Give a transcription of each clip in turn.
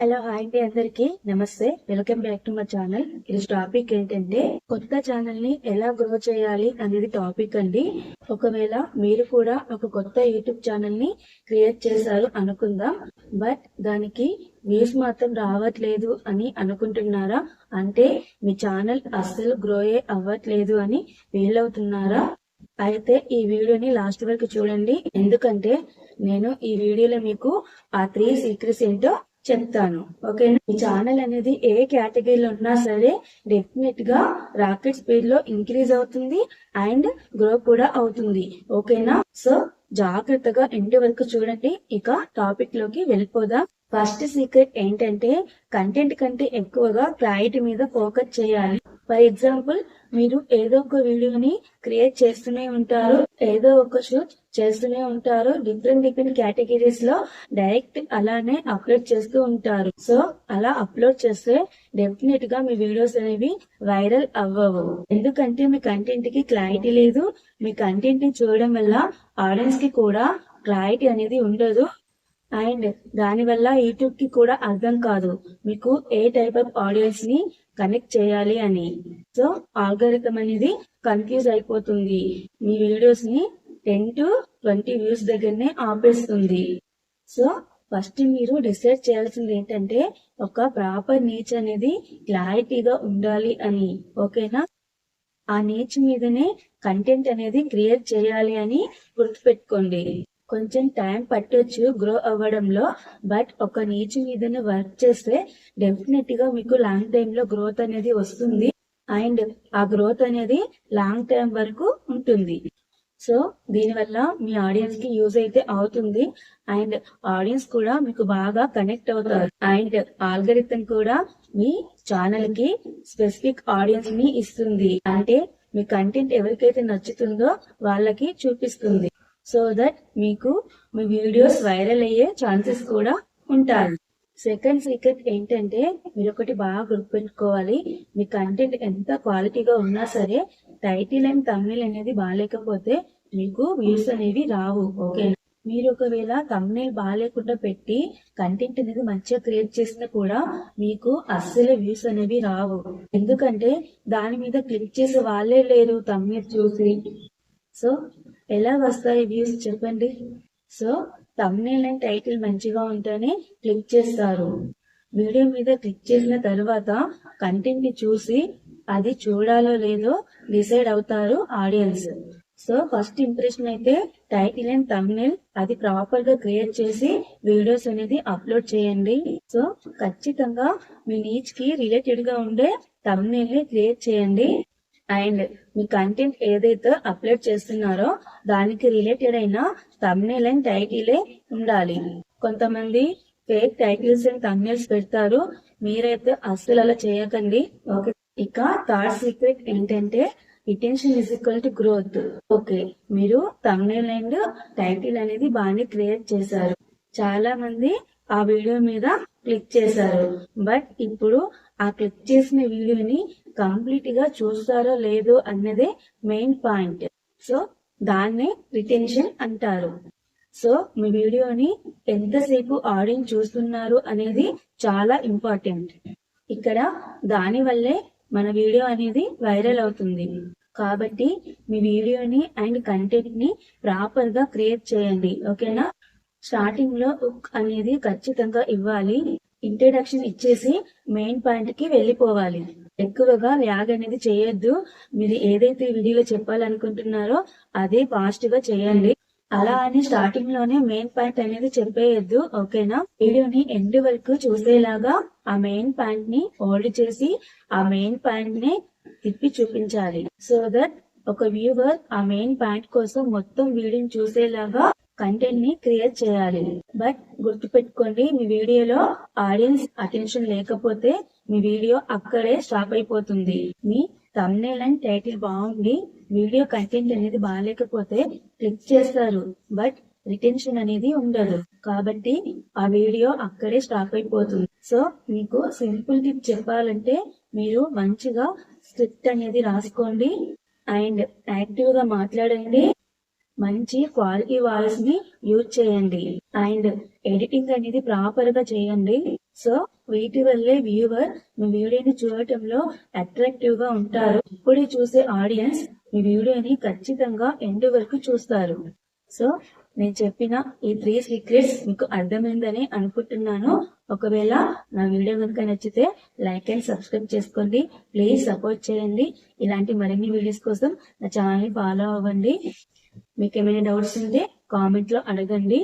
Hello hi అండి అందరికి. నమస్తే. Welcome back to my channel. ఇది టాపిక్ ఏంటంటే కొత్త ఛానల్ని ఎలా గ్రో చేయాలి అనేది టాపిక్ అండి. ఒకవేళ మీరు కూడా ఒక కొత్త యూట్యూబ్ ఛానల్ని క్రియేట్ చేశారు అనుకుందాం. బట్ దానికి వ్యూస్ మాత్రం రావట్లేదు అని అనుకుంటున్నారా? అంటే మీ ఛానల్ అస్సలు గ్రోయే అవ్వట్లేదు అని ఫీల్ అవుతున్నారా అయితే ఈ వీడియోని లాస్ట్ వరకు చూడండి. ఎందుకంటే నేను ఈ వీడియోలో మీకు ఆ త్రీ సీక్రెట్స్ ఏంటో చెప్తాను. ఓకేనా? ఈ ఛానల్ అనేది ఏ కేటగిరీలో ఉన్నా సరే డెఫినెట్గా రాకెట్ స్పీడ్లో ఇంక్రీజ్ అవుతుంది అండ్ గ్రో కూడా అవుతుంది. ఓకేనా? సో జాగ్రత్తగా ఎండ్ వరకు చూడండి. ఇక టాపిక్లోకి వెళ్ళిపోదాం. ఫస్ట్ సీక్రెట్ ఏంటంటే కంటెంట్ కంటే ఎక్కువగా క్లారిటీ మీద ఫోకస్ చేయాలి. ఫర్ ఎగ్జాంపుల్ మీరు ఏదో ఒక వీడియోని క్రియేట్ చేస్తూనే ఉంటారు ఏదో ఒక షూట్ చేస్తూనే ఉంటారు డిఫరెంట్ డిఫరెంట్ కేటగిరీస్లో డైరెక్ట్ అలానే అప్లోడ్ చేస్తూ ఉంటారు. సో అలా అప్లోడ్ చేస్తే డెఫినెట్గా మీ వీడియోస్ అనేవి వైరల్ అవ్వవు. ఎందుకంటే మీ కంటెంట్కి క్లారిటీ లేదు మీ కంటెంట్ని చూడడం వల్ల ఆడియన్స్కి కూడా క్లారిటీ అనేది ఉండదు. అండ్ దానివల్ల యూట్యూబ్కి కూడా అర్థం కాదు మీకు ఏ టైప్ ఆఫ్ ఆడియన్స్ని కనెక్ట్ చేయాలి అని. సో ఆల్గరిథం అనేది కన్ఫ్యూజ్ అయిపోతుంది. మీ వీడియోస్ని టెన్ టు ట్వంటీ వ్యూస్ దగ్గరనే ఆపేస్తుంది. సో ఫస్ట్ మీరు డిసైడ్ చేయాల్సింది ఏంటంటే ఒక ప్రాపర్ నీచ్ అనేది క్లారిటీగా ఉండాలి అని. ఓకేనా ఆ నీచ్ మీదనే కంటెంట్ అనేది క్రియేట్ చేయాలి అని గుర్తుపెట్టుకోండి. కొంచెం టైం పట్టొచ్చు గ్రో అవ్వడంలో బట్ ఒక నీచు మీదనే వర్క్ చేస్తే డెఫినెట్గా మీకు లాంగ్ టైమ్లో గ్రోత్ అనేది వస్తుంది. అండ్ ఆ గ్రోత్ అనేది లాంగ్ టైం వరకు ఉంటుంది. సో దీనివల్ల మీ ఆడియన్స్కి యూజ్ అయితే అవుతుంది. అండ్ ఆడియన్స్ కూడా మీకు బాగా కనెక్ట్ అవుతారు. అండ్ ఆల్గరిథం కూడా మీ ఛానల్కి స్పెసిఫిక్ ఆడియన్స్ని ఇస్తుంది. అంటే మీ కంటెంట్ ఎవరికైతే నచ్చుతుందో వాళ్ళకి చూపిస్తుంది. సో దట్ మీకు మీ వీడియోస్ వైరల్ అయ్యే ఛాన్సెస్ కూడా ఉంటాయి. సెకండ్ సీక్రెట్ ఏంటంటే మీరు ఒకటి బాగా గుర్తుపెట్టుకోవాలి. మీ కంటెంట్ ఎంత క్వాలిటీగా ఉన్నా సరే టైటిల్ అండ్ తమిళ్ అనేది బాగాలేకపోతే మీకు వ్యూస్ అనేవి రావు. ఓకే మీరు ఒకవేళ తమ్నేల్ బాగాలేకుండా పెట్టి కంటెంట్ అనేది మంచిగా క్రియేట్ చేసినా కూడా మీకు అస్సలు వ్యూస్ అనేవి రావు. ఎందుకంటే దాని మీద క్లిక్ చేసే వాళ్ళే లేరు తమ్నేల్ చూసి. సో ఎలా వస్తాయి వ్యూస్ చెప్పండి? సో తమ్నేల్ అండ్ టైటిల్ మంచిగా ఉంటేనే క్లిక్ చేస్తారు. వీడియో మీద క్లిక్ చేసిన తర్వాత కంటెంట్ని చూసి అది చూడాలో లేదో డిసైడ్ అవుతారు ఆడియన్స్ సో ఫస్ట్ ఇంప్రెషన్ అయితే టైటిల్ అండ్ తమ్నేల్ అది ప్రాపర్గా క్రియేట్ చేసి వీడియోస్ అనేది అప్లోడ్ చేయండి. సో ఖచ్చితంగా మీ నీచ్కి రిలేటెడ్గా ఉండే తమ్నేల్ క్రియేట్ చేయండి. అండ్ మీ కంటెంట్ ఏదైతే అప్లోడ్ చేస్తున్నారో దానికి రిలేటెడ్ అయిన తమ్నేల్ అండ్ టైటిలే ఉండాలి. కొంతమంది ఫేక్ టైటిల్స్ అండ్ తమ్నేల్స్ పెడతారు. మీరైతే అస్సలు అలా చేయకండి. ఓకే. ఇక థర్డ్ సీక్రెట్ ఏంటంటే retention is equal to growth okay. మీరు తమ్నేల్ అండ్ టైటిల్ అనేది బాగానే క్రియేట్ చేశారు. చాలా మంది ఆ వీడియో మీద క్లిక్ చేశారు. బట్ ఇప్పుడు ఆ క్లిక్ చేసిన వీడియోని కంప్లీట్గా చూస్తారో లేదో అన్నదే మెయిన్ పాయింట్ సో దాన్నే రిటెన్షన్ అంటారు. సో మీ వీడియోని ఎంతసేపు ఆడియన్స్ చూస్తున్నారు అనేది చాలా ఇంపార్టెంట్ ఇక్కడ దాని వల్లే మన వీడియో అనేది వైరల్ అవుతుంది. కాబట్టి మీ వీడియోని అండ్ కంటెంట్ని ప్రాపర్గా క్రియేట్ చేయండి. ఓకేనా స్టార్టింగ్లో అనేది ఖచ్చితంగా ఇవ్వాలి. ఇంట్రడక్షన్ ఇచ్చేసి మెయిన్ పాయింట్కి వెళ్ళిపోవాలి. ఎక్కువగా ల్యాగ్ అనేది చేయొద్దు. మీరు ఏదైతే వీడియోలో చెప్పాలనుకుంటున్నారో అదే ఫాస్ట్గా చేయండి. అలా అని స్టార్టింగ్లోనే మెయిన్ పాయింట్ అనేది చెప్పేయద్దు. ఓకేనా వీడియోని ఎండ్ వరకు చూసేలాగా ఆ మెయిన్ పాయింట్ని హోల్డ్ చేసి ఆ మెయిన్ పాయింట్ని తిప్పి చూపించాలి. సో దట్ ఒక వ్యూవర్ ఆ మెయిన్ పాయింట్ కోసం మొత్తం వీడియోని చూసేలాగా కంటెంట్ని క్రియేట్ చేయాలి. బట్ గుర్తుపెట్టుకోండి మీ వీడియోలో ఆడియన్స్ అటెన్షన్ లేకపోతే మీ వీడియో అక్కడే స్టాప్ అయిపోతుంది. మీ తమ్నేల్ అండ్ టైటిల్ బాగుండి వీడియో కంటెంట్ అనేది బాగాలేకపోతే క్లిక్ చేస్తారు. బట్ రిటెన్షన్ అనేది ఉండదు. కాబట్టి ఆ వీడియో అక్కడే స్టాప్ అయిపోతుంది. సో మీకు సింపుల్ టిప్ చెప్పాలంటే మీరు మంచిగా స్క్రిప్ట్ అనేది రాసుకోండి. అండ్ యాక్టివ్గా మాట్లాడండి. మంచి క్వాలిటీ వాయిస్ని యూజ్ చేయండి. అండ్ ఎడిటింగ్ అనేది ప్రాపర్గా చేయండి. సో వీటి వల్లే వ్యూవర్ మీ వీడియోని చూడటంలో అట్రాక్టివ్గా ఉంటారు. ఇప్పుడు చూసే ఆడియన్స్ మీ వీడియోని ఖచ్చితంగా ఎండ్ వరకు చూస్తారు. సో నేను చెప్పిన ఈ త్రీ సీక్రెట్స్ మీకు అర్థమైందని అనుకుంటున్నాను. ఒకవేళ నా వీడియో కనుక నచ్చితే లైక్ అండ్ సబ్స్క్రైబ్ చేసుకోండి. ప్లీజ్ సపోర్ట్ చేయండి. ఇలాంటి మరిన్ని వీడియోస్ కోసం నా ఛానల్ని ఫాలో అవ్వండి. మీకు ఏమైనా డౌట్స్ ఉంటే కామెంట్లో అడగండి.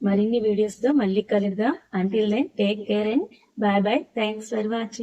మరిన్ని వీడియోస్తో మళ్ళీ కలుద్దాం. Until then take care and bye bye thanks for watching